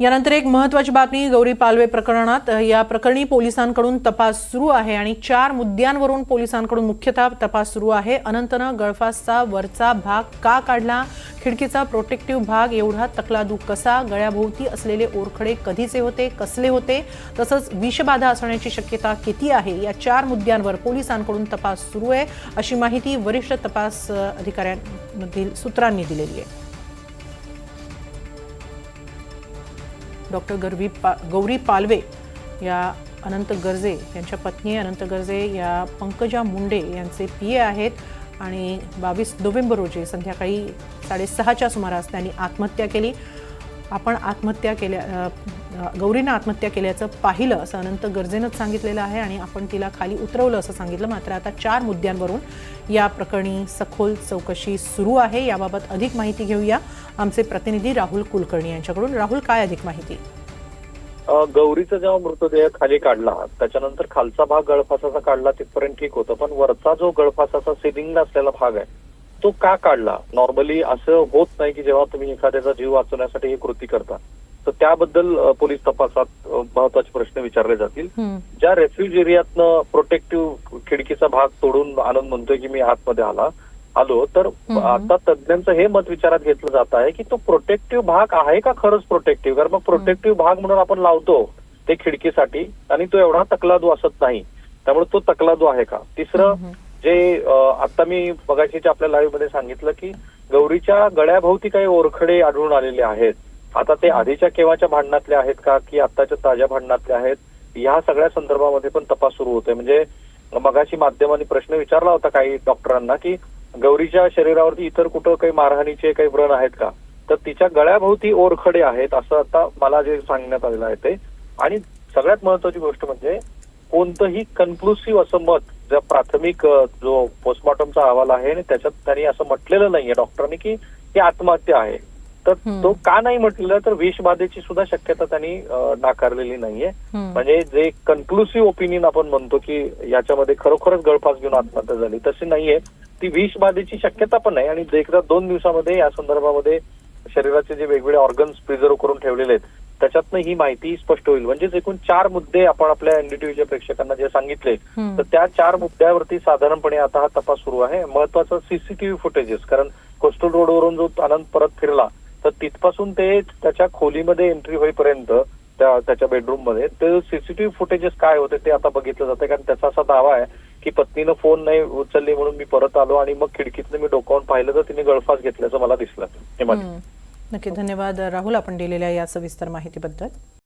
यानंतर एक महत्वाची बातमी गौरी पालवे प्रकरणात. या प्रकरणी पोलिसांकडून तपास सुरू आहे आणि चार मुद्द्यांवरून पोलिसांकडून मुख्यतः तपास सुरू आहे. अनंतनं गळफासचा वरचा भाग का काढला? खिडकीचा प्रोटेक्टिव्ह भाग एवढा तकलादू कसा? गळ्याभोवती असलेले ओरखडे कधीचे होते? कसले होते? तसंच विषबाधा असण्याची शक्यता किती आहे? या चार मुद्द्यांवर पोलिसांकडून तपास सुरू आहे अशी माहिती वरिष्ठ तपास अधिकाऱ्यांमधील सूत्रांनी दिलेली आहे. डॉक्टर गरवी पा गौरी पालवे या अनंत गर्जे यांच्या पत्नी अनंत गर्जे या पंकजा मुंडे यांचे पी ए आहेत आणि बावीस नोव्हेंबर रोजी संध्याकाळी साडेसहाच्या सुमारास त्यांनी आत्महत्या केली. आपण आत्महत्या केल्या गौरीनं आत्महत्या केल्याचं पाहिलं असं अनंत गरजेनंच सांगितलेलं आहे आणि आपण तिला खाली उतरवलं असं सांगितलं. मात्र आता चार मुद्द्यांवरून या प्रकरणी सखोल चौकशी सुरू आहे. याबाबत अधिक माहिती घेऊया. आमचे प्रतिनिधी राहुल कुलकर्णी यांच्याकडून. राहुल काय अधिक माहिती? गौरीचा जेव्हा मृतदेह खाली काढला त्याच्यानंतर खालचा भाग गळफासाचा काढला तिथपर्यंत ठीक होतं. पण वरचा जो गळफासाचा सिलिंगला असलेला भाग आहे तो का काढला? नॉर्मली असं होत नाही की जेव्हा तुम्ही एखाद्याचा जीव वाचवण्यासाठी ही कृती करता. तर त्याबद्दल पोलीस तपासात महत्त्वाचे प्रश्न विचारले जातील. ज्या रेफ्युज एरियातनं प्रोटेक्टिव्ह खिडकीचा भाग तोडून आनंद म्हणतोय की मी आतमध्ये आला आलो तर. आता तज्ञांचं हे मत विचारात घेतलं जात आहे की तो प्रोटेक्टिव्ह भाग आहे का खरंच प्रोटेक्टिव्ह कारण मग प्रोटेक्टिव्ह भाग म्हणून आपण लावतो ते खिडकीसाठी आणि तो एवढा तकलादू असत नाही. त्यामुळे तो तकलादू आहे का? तिसरं. जे आता मी बघायची आपल्या लाईव्हमध्ये सांगितलं की गौरीच्या गळ्याभोवती काही ओरखडे आढळून आलेले आहेत. आता ते आधीच्या केव्हाच्या भांडणातले आहेत का की आताच्या ताज्या भांडणातले आहेत? ह्या सगळ्या संदर्भामध्ये पण तपास सुरू होतोय. म्हणजे मगाशी माध्यमांनी प्रश्न विचारला होता काही डॉक्टरांना की गौरीच्या शरीरावरती इतर कुठं काही मारहाणीचे काही व्रण आहेत का? तर तिच्या गळ्याभोवती ओरखडे आहेत असं आता मला जे सांगण्यात आलेलं आहे ते. आणि सगळ्यात महत्वाची गोष्ट म्हणजे कोणतंही कन्क्लुसिव्ह असं मत ज्या प्राथमिक जो पोस्टमॉर्टमचा अहवाल आहे आणि त्याच्यात त्यांनी असं म्हटलेलं नाहीये डॉक्टरांनी की ही आत्महत्या आहे. तर. तो का नाही म्हटलेलं तर विषबाधेची सुद्धा शक्यता त्यांनी नाकारलेली नाहीये. म्हणजे जे कन्क्लुसिव्ह ओपिनियन आपण म्हणतो की याच्यामध्ये खरोखरच गळफास घेऊन आत्महत्या झाली तशी नाहीये ती विषबाधेची शक्यता पण नाही आणि एकदा दोन दिवसामध्ये या संदर्भामध्ये शरीराचे जे वेगवेगळे ऑर्गन्स प्रिझर्व करून ठेवलेले आहेत त्याच्यातनं ही माहिती स्पष्ट होईल म्हणजेच एकूण चार मुद्दे आपण आपल्या एनडीटीव्हीच्या प्रेक्षकांना जे सांगितले. तर त्या चार मुद्द्यावरती साधारणपणे आता हा तपास सुरू आहे महत्वाचं सीसीटीव्ही फुटेजेस कारण कोस्टल रोडवरून जो आनंद परत फिरला तर तिथपासून ते त्याच्या खोलीमध्ये एंट्री होईपर्यंत त्या त्याच्या बेडरूममध्ये ते सीसीटीव्ही फुटेजेस काय होते ते आता बघितलं जाते कारण त्याचा असा दावा आहे की पत्नीनं फोन नाही उचलली म्हणून मी परत आलो आणि मग खिडकीतनं मी डोकावून पाहिलं तर तिने गळफास घेतल्याचं मला दिसलं. नक्की धन्यवाद राहुल आपण दिलेल्या या सविस्तर माहितीबद्दल.